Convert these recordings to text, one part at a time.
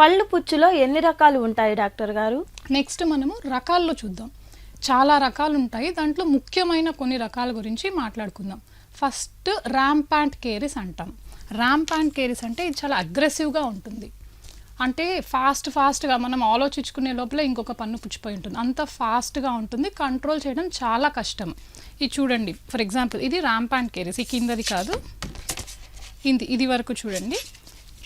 పళ్ళు పుచ్చులో ఎన్ని రకాలు ఉంటాయి డాక్టర్ గారు? నెక్స్ట్ మనము రకాల్లో చూద్దాం. చాలా రకాలు ఉంటాయి దాంట్లో ముఖ్యమైన కొన్ని రకాల గురించి మాట్లాడుకుందాం. ఫస్ట్ ర్యాంపాంట్ కేరిస్ అంటాం. ర్యాంపాంట్ కేరిస్ అంటే ఇది చాలా అగ్రెసివ్గా ఉంటుంది. అంటే ఫాస్ట్ ఫాస్ట్గా మనం ఆలోచించుకునే లోపల ఇంకొక పన్ను పుచ్చిపోయి ఉంటుంది. అంత ఫాస్ట్గా ఉంటుంది. కంట్రోల్ చేయడం చాలా కష్టం. ఇది చూడండి. ఫర్ ఎగ్జాంపుల్ ఇది ర్యాంపాంట్ కేరిస్. ఈ కిందది కాదు. ఇది ఇది వరకు చూడండి.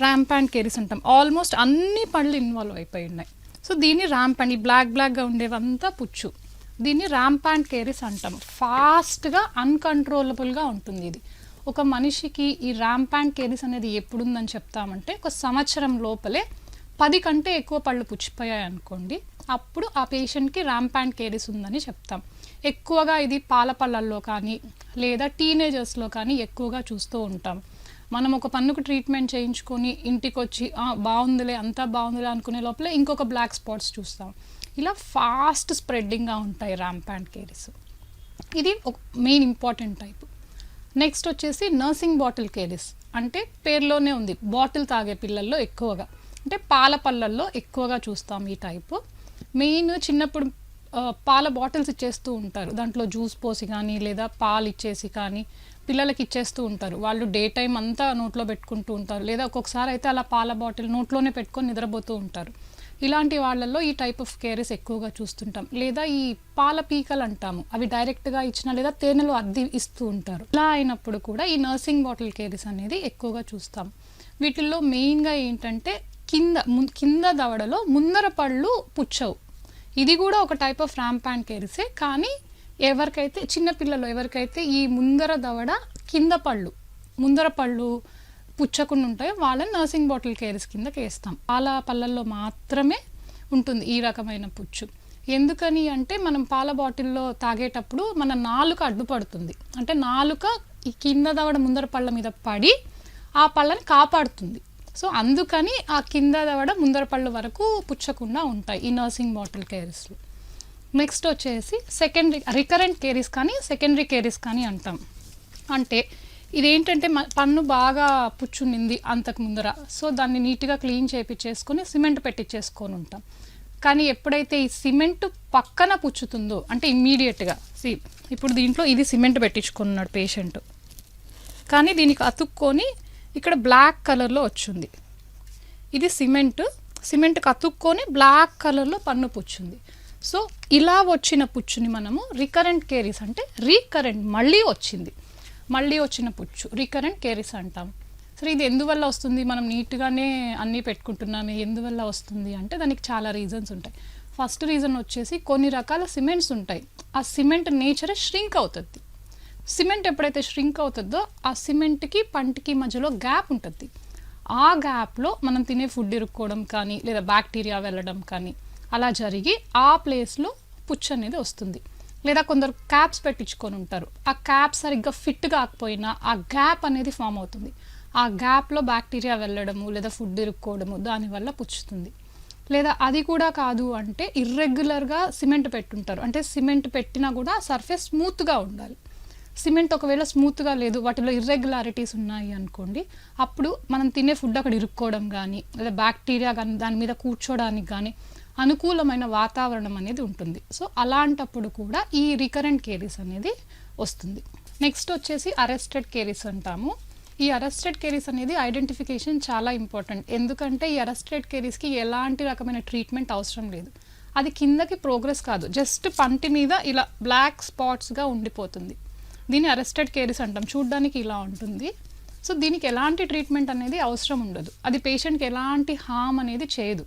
ర్యాంప్ అండ్ కేరీస్ అంటాం. ఆల్మోస్ట్ అన్ని పళ్ళు ఇన్వాల్వ్ అయిపోయి ఉన్నాయి. సో దీన్ని ర్యాంప్ అండ్ ఈ బ్లాక్ బ్లాక్గా ఉండేవంతా పుచ్చు. దీన్ని ర్యాంప్ అండ్ కేరీస్ అంటాం. ఫాస్ట్గా అన్కంట్రోలబుల్గా ఉంటుంది ఇది. ఒక మనిషికి ఈ ర్యాంప్ అండ్ కేరీస్ అనేది ఎప్పుడుందని చెప్తామంటే ఒక సంవత్సరం లోపలే పది కంటే ఎక్కువ పళ్ళు పుచ్చిపోయాయి అనుకోండి అప్పుడు ఆ పేషెంట్కి ర్యాంప్ అండ్ కేరీస్ ఉందని చెప్తాం. ఎక్కువగా ఇది పాల పళ్ళల్లో కానీ లేదా టీనేజర్స్లో కానీ ఎక్కువగా చూస్తూ ఉంటాం. మనం ఒక పన్నుకు ట్రీట్మెంట్ చేయించుకొని ఇంటికి వచ్చి బాగుందిలే అంతా బాగుందిలే అనుకునే లోపల ఇంకొక బ్లాక్ స్పాట్స్ చూస్తాం. ఇలా ఫాస్ట్ స్ప్రెడ్డింగ్గా ఉంటాయి ర్యాంప్ అండ్ కేరీస్ ఇది ఒక మెయిన్ ఇంపార్టెంట్ టైప్ నెక్స్ట్ వచ్చేసి నర్సింగ్ బాటిల్ కేరీస్ అంటే పేర్లోనే ఉంది. బాటిల్ తాగే పిల్లల్లో ఎక్కువగా. అంటే పాల పళ్ళల్లో ఎక్కువగా చూస్తాం ఈ టైపు మెయిన్ చిన్నప్పుడు పాల బాటిల్స్ ఇచ్చేస్తూ ఉంటారు. దాంట్లో జ్యూస్ పోసి కానీ లేదా పాలు ఇచ్చేసి కానీ పిల్లలకి ఇచ్చేస్తూ ఉంటారు. వాళ్ళు డే టైం అంతా నోట్లో పెట్టుకుంటూ ఉంటారు. లేదా ఒక్కొక్కసారి అయితే అలా పాల బాటిల్ నోట్లోనే పెట్టుకొని నిద్రపోతూ ఉంటారు. ఇలాంటి వాళ్ళల్లో ఈ టైప్ ఆఫ్ కేరీస్ ఎక్కువగా చూస్తుంటాం. లేదా ఈ పాల పీకలు అంటాము. అవి డైరెక్ట్గా ఇచ్చిన లేదా తేనెలు అద్ది ఇస్తూ ఉంటారు. ఇలా అయినప్పుడు కూడా ఈ నర్సింగ్ బాటిల్ కేరీస్ అనేది ఎక్కువగా చూస్తాం. వీటిల్లో మెయిన్గా ఏంటంటే కింద కింద దవడలో ముందర పళ్ళు పుచ్చవు. ఇది కూడా ఒక టైప్ ఆఫ్ ర్యాంప్ అండ్ కేరిసే కానీ ఎవరికైతే చిన్నపిల్లలు ఎవరికైతే ఈ ముందర దవడ కింద పళ్ళు ముందర పళ్ళు పుచ్చకుండా ఉంటాయో వాళ్ళని నర్సింగ్ బాటిల్ కేర్స్ కిందకి వేస్తాం పాల పళ్ళల్లో మాత్రమే ఉంటుంది ఈ రకమైన పుచ్చు. ఎందుకని అంటే మనం పాల బాటిల్లో తాగేటప్పుడు మన నాలుక అడ్డుపడుతుంది. అంటే నాలుక ఈ కింద దవడ ముందర పళ్ళ మీద పడి ఆ పళ్ళని కాపాడుతుంది. సో అందుకని ఆ కింద దవడ ముందర పళ్ళు వరకు పుచ్చకుండా ఉంటాయి ఈ నర్సింగ్ బాటిల్ కేర్స్లో నెక్స్ట్ వచ్చేసి సెకండరీ రికరెంట్ కేరీస్ కానీ సెకండరీ కేరీస్ కానీ అంటాం. అంటే ఇదేంటంటే పన్ను బాగా పుచ్చునింది అంతకు ముందర. సో దాన్ని నీట్గా క్లీన్ చేపించేసుకొని సిమెంట్ పెట్టించేసుకొని ఉంటాం. కానీ ఎప్పుడైతే ఈ సిమెంట్ పక్కన పుచ్చుతుందో అంటే ఇమ్మీడియట్గా సి ఇప్పుడు దీంట్లో ఇది సిమెంట్ పెట్టించుకున్నాడు పేషెంట్. కానీ దీనికి అతుక్కొని ఇక్కడ బ్లాక్ కలర్లో వచ్చింది. ఇది సిమెంట్ సిమెంట్కి అతుక్కొని బ్లాక్ కలర్లో పన్ను పుచ్చుంది. సో ఇలా వచ్చిన పుచ్చుని మనము రికరెంట్ కేరీస్ అంటే రీకరెంట్ మళ్ళీ వచ్చింది. మళ్ళీ వచ్చిన పుచ్చు రికరెంట్ కేరీస్ అంటాం. సరే ఇది ఎందువల్ల వస్తుంది? మనం నీట్గానే అన్నీ పెట్టుకుంటున్నామే ఎందువల్ల వస్తుంది అంటే దానికి చాలా రీజన్స్ ఉంటాయి. ఫస్ట్ రీజన్ వచ్చేసి కొన్ని రకాల సిమెంట్స్ ఉంటాయి. ఆ సిమెంట్ నేచరే ష్రింక్ అవుతుంది. సిమెంట్ ఎప్పుడైతే ష్రింక్ అవుతుందో ఆ సిమెంట్కి పంటికి మధ్యలో గ్యాప్ ఉంటుంది. ఆ గ్యాప్లో మనం తినే ఫుడ్ ఇరుక్కోవడం కానీ లేదా బ్యాక్టీరియా వెళ్ళడం కానీ అలా జరిగి ఆ ప్లేస్లో పుచ్చు అనేది వస్తుంది. లేదా కొందరు క్యాప్స్ పెట్టించుకొని ఉంటారు. ఆ క్యాప్ సరిగ్గా ఫిట్ కాకపోయినా ఆ గ్యాప్ అనేది ఫామ్ అవుతుంది. ఆ గ్యాప్లో బ్యాక్టీరియా వెళ్ళడము లేదా ఫుడ్ ఇరుక్కోవడము దానివల్ల పుచ్చుతుంది. లేదా అది కూడా కాదు అంటే ఇర్రెగ్యులర్గా సిమెంట్ పెట్టుంటారు. అంటే సిమెంట్ పెట్టినా కూడా సర్ఫేస్ స్మూత్గా ఉండాలి. సిమెంట్ ఒకవేళ స్మూత్గా లేదు వాటిలో ఇర్రెగ్యులారిటీస్ ఉన్నాయి అనుకోండి అప్పుడు మనం తినే ఫుడ్ అక్కడ ఇరుక్కోవడం కానీ లేదా బ్యాక్టీరియా కానీ దాని మీద కూర్చోడానికి కానీ అనుకూలమైన వాతావరణం అనేది ఉంటుంది. సో అలాంటప్పుడు కూడా ఈ రికరెంట్ కేరీస్ అనేది వస్తుంది. నెక్స్ట్ వచ్చేసి అరెస్టెడ్ కేరీస్ అంటాము. ఈ అరెస్టెడ్ కేరీస్ అనేది ఐడెంటిఫికేషన్ చాలా ఇంపార్టెంట్ ఎందుకంటే ఈ అరెస్టెడ్ కేరీస్కి ఎలాంటి రకమైన ట్రీట్మెంట్ అవసరం లేదు. అది కిందకి ప్రోగ్రెస్ కాదు. జస్ట్ పంటి మీద ఇలా బ్లాక్ స్పాట్స్గా ఉండిపోతుంది. దీన్ని అరెస్టెడ్ కేరీస్ అంటాం. చూడ్డానికి ఇలా ఉంటుంది. సో దీనికి ఎలాంటి ట్రీట్మెంట్ అనేది అవసరం ఉండదు. అది పేషెంట్కి ఎలాంటి హామ్ అనేది చేయదు.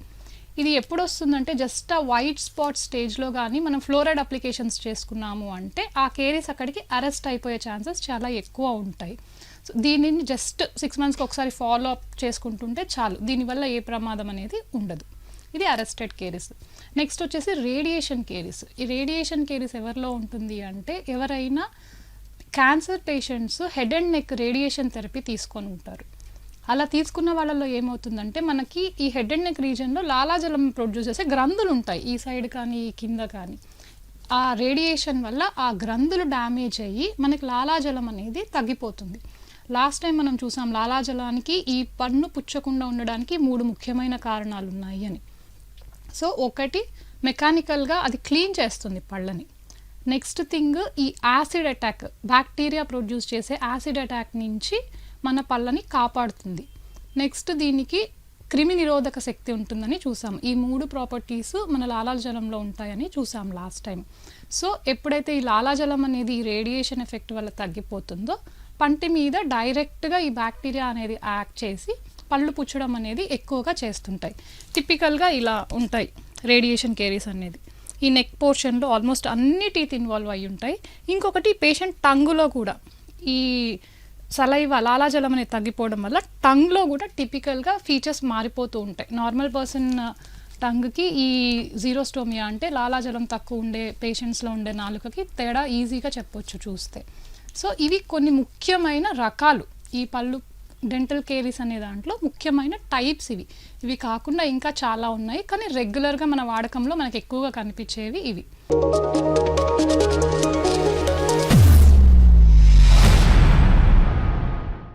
ఇది ఎప్పుడు వస్తుందంటే జస్ట్ ఆ వైట్ స్పాట్ స్టేజ్లో కానీ మనం ఫ్లోరైడ్ అప్లికేషన్స్ చేసుకున్నాము అంటే ఆ కేరీస్ అక్కడికి అరెస్ట్ అయిపోయే ఛాన్సెస్ చాలా ఎక్కువ ఉంటాయి. సో దీనిని జస్ట్ సిక్స్ మంత్స్కి ఒకసారి ఫాలో అప్ చేసుకుంటుంటే చాలు. దీనివల్ల ఏ ప్రమాదం అనేది ఉండదు. ఇది అరెస్టెడ్ కేరీస్ నెక్స్ట్ వచ్చేసి రేడియేషన్ కేరీస్ ఈ రేడియేషన్ కేరీస్ ఎవరిలో ఉంటుంది అంటే ఎవరైనా cancer patients head and neck radiation therapy తీసుకొని ఉంటారు. అలా తీసుకున్న వాళ్ళలో ఏమవుతుందంటే మనకి ఈ హెడ్ అండ్ నెక్ రీజన్లో లాలాజలం ప్రొడ్యూస్ చేసే గ్రంథులు ఉంటాయి. ఈ సైడ్ కానీ ఈ కింద కానీ. ఆ రేడియేషన్ వల్ల ఆ గ్రంథులు డ్యామేజ్ అయ్యి మనకి లాలాజలం అనేది తగ్గిపోతుంది. లాస్ట్ టైం మనం చూసాం లాలాజలానికి ఈ పన్ను పుచ్చకుండా ఉండడానికి మూడు ముఖ్యమైన కారణాలు ఉన్నాయి అని. సో ఒకటి మెకానికల్గా అది క్లీన్ చేస్తుంది పళ్ళని. నెక్స్ట్ థింగ్ ఈ యాసిడ్ అటాక్ బ్యాక్టీరియా ప్రొడ్యూస్ చేసే యాసిడ్ అటాక్ నుంచి మన పళ్ళని కాపాడుతుంది. నెక్స్ట్ దీనికి క్రిమి నిరోధక శక్తి ఉంటుందని చూసాం ఈ మూడు ప్రాపర్టీస్ మన లాలాజలంలో ఉంటాయని చూసాం లాస్ట్ టైం సో ఎప్పుడైతే ఈ లాలాజలం అనేది ఈ రేడియేషన్ ఎఫెక్ట్ వల్ల తగ్గిపోతుందో పంటి మీద డైరెక్ట్గా ఈ బ్యాక్టీరియా అనేది యాక్ట్ చేసి పళ్ళు పుచ్చడం అనేది ఎక్కువగా చేస్తుంటాయి. టిపికల్గా ఇలా ఉంటాయి రేడియేషన్ కేరీస్ అనేది. ఈ నెక్ పోర్షన్లో ఆల్మోస్ట్ అన్ని టీత్ ఇన్వాల్వ్ అయి ఉంటాయి. ఇంకొకటి పేషెంట్ టంగులో కూడా ఈ సలైవ లాలాజలం అనేది తగ్గిపోవడం వల్ల టంగ్లో కూడా టిపికల్గా ఫీచర్స్ మారిపోతూ ఉంటాయి. నార్మల్ పర్సన్ టంగ్కి ఈ జీరోస్టోమియా అంటే లాలాజలం తక్కువ ఉండే పేషెంట్స్లో ఉండే నాలుకకి తేడా ఈజీగా చెప్పొచ్చు చూస్తే. సో ఇవి కొన్ని ముఖ్యమైన రకాలు. ఈ పళ్ళు డెంటల్ కేరీస్ అనే దాంట్లో ముఖ్యమైన టైప్స్ ఇవి. ఇవి కాకుండా ఇంకా చాలా ఉన్నాయి. కానీ రెగ్యులర్గా మన వాడకంలో మనకు ఎక్కువగా కనిపించేవి ఇవి.